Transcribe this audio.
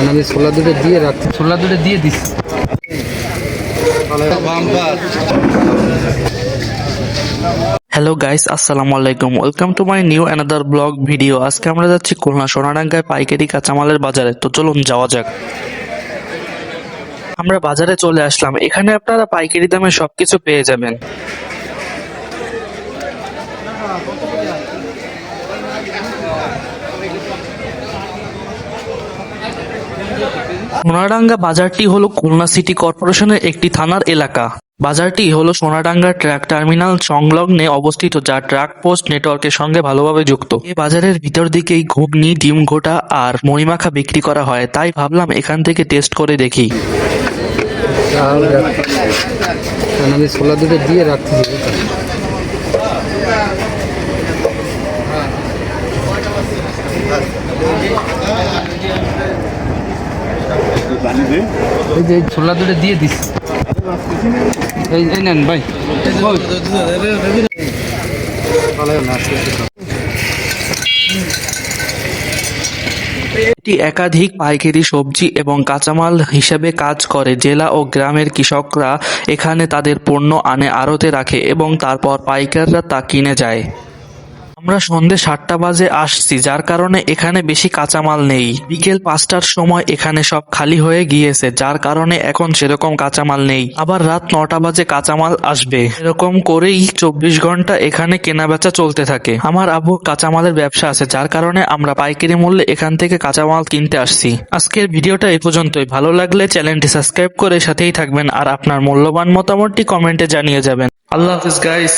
কারণ আমি ছোলা দুটো দিয়ে রাখছি। ছোলা দুটো দিয়ে দিচ্ছি। হ্যালো গাইস আসসালামু আলাইকুম। Welcome to my new another blog video আজকে আমরা যাচ্ছি খুলনা সোনাডাঙ্গায় পাইকারি কাঁচামালের বাজারে। তো চলুন যাওয়া যাক। আমরা বাজারে চলে আসলাম। এখানে আপনারা পাইকারি দামে সবকিছু পেয়ে যাবেন। সোনাডাঙ্গা বাজারটি হলো খুলনা সিটি কর্পোরেশনের একটি থানার এলাকা। বাজারটি হলো সোনাডাঙ্গা ট্রাক টার্মিনাল সংলগ্নে অবস্থিত, যা ট্রাক পোস্ট নেটওয়ার্কের সঙ্গে ভালোভাবে যুক্ত। এই বাজারের ভিতর দিকেই ঘুগনি, ডিম ঘোটা আর মরিমাখা বিক্রি করা হয়। তাই ভাবলাম এখান থেকে টেস্ট করে দেখি। আমি ছোলা দুটো দিয়ে রাখছি। এই যে ছোলা দুটো দিয়ে দিচ্ছি এই এই নেন ভাই। এটি একাধিক পাইকারি সবজি এবং কাঁচামাল হিসেবে কাজ করে। জেলা ও গ্রামের কৃষকরা এখানে তাদের পণ্য আনে আড়তে রাখে এবং তারপর পাইকাররা তা কিনে যায়। আমরা সন্ধে সাতটা বাজে আসছি, যার কারণে এখানে বেশি কাঁচামাল নেই। বিকেল পাঁচটার সময় এখানে সব খালি হয়ে গিয়েছে, যার কারণে এখন সেরকম কাঁচামাল নেই। আবার রাত নটা বাজে কাঁচামাল আসবে। এরকম করেই চব্বিশ ঘণ্টা এখানে কেনাবেচা চলতে থাকে। আমার আব্বুর কাঁচামালের ব্যবসা আছে, যার কারণে আমরা পাইকারি মূল্যে এখান থেকে কাঁচামাল কিনতে আসছি। আজকের ভিডিওটা এই পর্যন্তই। ভালো লাগলে চ্যানেলটি সাবস্ক্রাইব করে সাথেই থাকবেন, আর আপনার মূল্যবান মতামতটি কমেন্টে জানিয়ে যাবেন। আল্লাহ হাফিজ গাইস